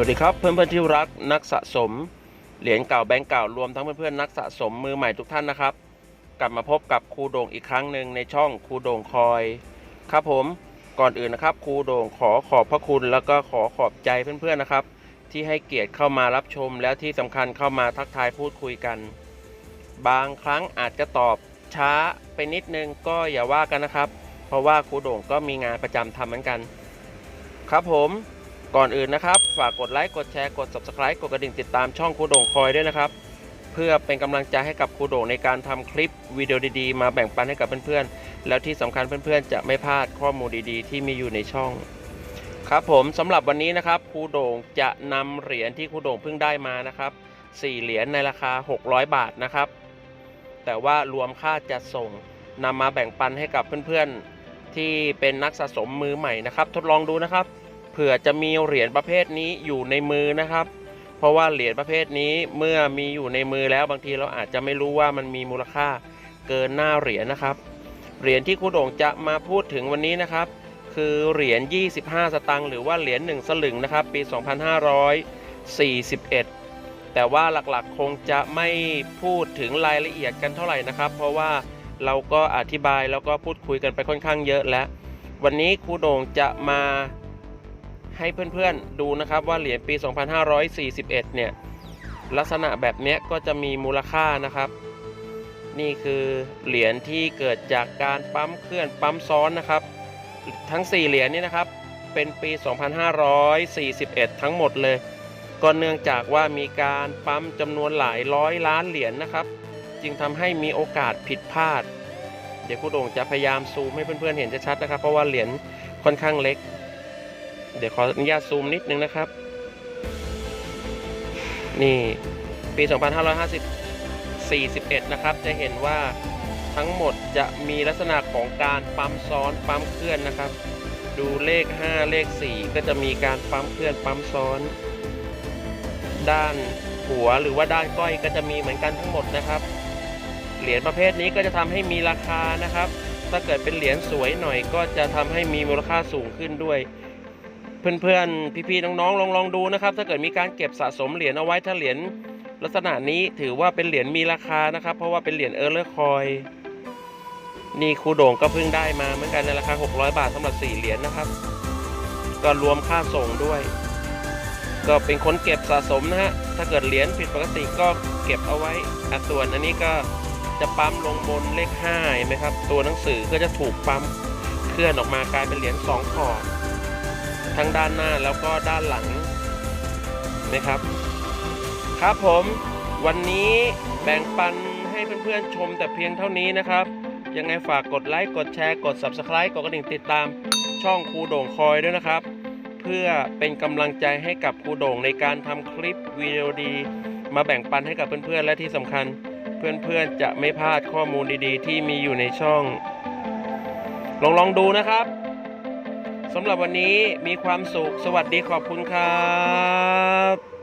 วัสดีครับเพื่อนเพื่อนๆที่รักนักสะสม เหรียญเก่าแบงก์เก่ารวมทั้งเพื่อนเพื่อนๆนักสะสมมือใหม่ทุกท่านนะครับ กลับมาพบกับครูโด่งอีกครั้งหนึ่งในช่องครูโด่งคอย ครับผมก่อนอื่นนะครับครูโด่งขอขอบพระคุณแล้วก็ขอขอบใจเพื่อนๆนะครับ ที่ให้เกียรติเข้ามารับชม แล้วที่สำคัญเข้ามาทักทายพูดคุยกัน บางครั้งอาจจะตอบช้าไปนิดนึงก็อย่าว่ากันนะครับ เพราะว่าครูโด่งก็มีงานประจำทำเหมือนกัน ครับผม ก่อนอื่นนะครับ ฝากกดไลค์กดแชร์กด subscribe กดกระดิ่งติดตามช่องครูโด่งคอยด้วยนะครับ เพื่อเป็นกำลังใจให้กับครูโด่งในการทำคลิปวิดีโอดีๆ มาแบ่งปันให้กับเพื่อนๆ แล้วที่สำคัญเพื่อนๆ จะไม่พลาดข้อมูลดีๆ ที่มีอยู่ในช่อง ครับผมสำหรับวันนี้นะครับครูโด่งจะนำเหรียญที่ครูโด่งเพิ่งได้มานะครับ4เหรียญในราคา 600 บาทนะครับ แต่ว่ารวมค่าจัดส่งนำมาแบ่งปันให้กับเพื่อนๆ ที่เป็นนักสะสมมือใหม่นะครับ ทดลองดูนะครับ เผื่อจะมีเหรียญประเภทนี้อยู่ในมือนะครับ เพราะว่าเหรียญประเภทนี้เมื่อมีอยู่ในมือแล้วบางทีเราอาจจะไม่รู้ว่ามันมีมูลค่าเกินหน้าเหรียญนะครับ เหรียญที่ครูโด่งจะมาพูดถึงวันนี้นะครับ คือเหรียญ 25 สตางค์หรือว่าเหรียญ1สลึงนะครับ ปี 2541 แต่ว่าหลักๆคงจะไม่พูดถึงรายละเอียดกันเท่าไหร่นะครับ เพราะว่าเราก็อธิบายแล้วก็พูดคุยกันไปค่อนข้างเยอะแล้ว วันนี้ครูโด่งจะมา ให้เพื่อนๆดูนะครับว่าเหรียญปี 2541 เนี่ย ลักษณะแบบนี้ก็จะมีมูลค่านะครับ นี่คือเหรียญที่เกิดจากการปั๊มเคลื่อนปั๊มซ้อนนะครับ ทั้ง 4 เหรียญนี้นะครับ เป็นปี 2541 ทั้งหมดเลย ก็เนื่องจากว่ามีการปั๊มจำนวนหลายร้อยล้านเหรียญนะครับ จึงทำให้มีโอกาสผิดพลาด เดี๋ยวครูโด่งจะพยายามซูมให้เพื่อนๆเห็นชัดๆนะครับ เพราะว่าเหรียญค่อนข้างเล็ก เดี๋ยวขออนุญาตซูมนิดนึงนะครับ นี่ปี 2550 41 นะครับ จะเห็นว่าทั้งหมดจะมีลักษณะของการปั๊มซ้อนปั๊มเคลื่อนนะครับ ดูเลข 5 เลข 4 ก็จะมีการปั๊มเคลื่อนปั๊มซ้อน ด้านหัวหรือว่าด้านก้อยก็จะมีเหมือนกันทั้งหมดนะครับ เหรียญประเภทนี้ก็จะทำให้มีราคานะครับ ถ้าเกิดเป็นเหรียญสวยหน่อยก็จะทำให้มีมูลค่าสูงขึ้นด้วย เพื่อนๆ พี่ๆ น้องๆ ลองลองดูนะครับ ถ้าเกิดมีการเก็บสะสมเหรียญเอาไว้ถ้าเหรียญลักษณะนี้ถือว่าเป็นเหรียญมีราคานะครับ เพราะว่าเป็นเหรียญเออร์เลอร์คอยนี่ครูโด่งก็เพิ่งได้มาเหมือนกันในราคา 600 บาทสำหรับ 4 เหรียญนะครับ ก็รวมค่าส่งด้วย ก็เป็นคนเก็บสะสมนะฮะ ถ้าเกิดเหรียญผิดปกติก็เก็บเอาไว้อส่วนอันนี้ก็จะปั๊มลงบนเลข5เห็นไหมครับ ตัวหนังสือก็จะถูกปั๊มเคลื่อนออกมากลายเป็นเหรียญ2ขอบ ทั้งด้านหน้าแล้วก็ด้านหลังนะครับ ครับผมวันนี้แบ่งปันให้เพื่อนๆชมแต่เพียงเท่านี้นะครับ ยังไงฝากกดไลค์กดแชร์กด Subscribe กดกระดิ่งติดตามช่องครูโด่งคอยด้วยนะครับ เพื่อเป็นกำลังใจให้กับครูโด่งในการทำคลิปวิดีโอดี มาแบ่งปันให้กับเพื่อนๆและที่สำคัญ เพื่อนๆจะไม่พลาดข้อมูลดีๆ ที่มีอยู่ในช่อง ลองลองดูนะครับ สำหรับวันนี้มีความสุข สวัสดีขอบคุณครับ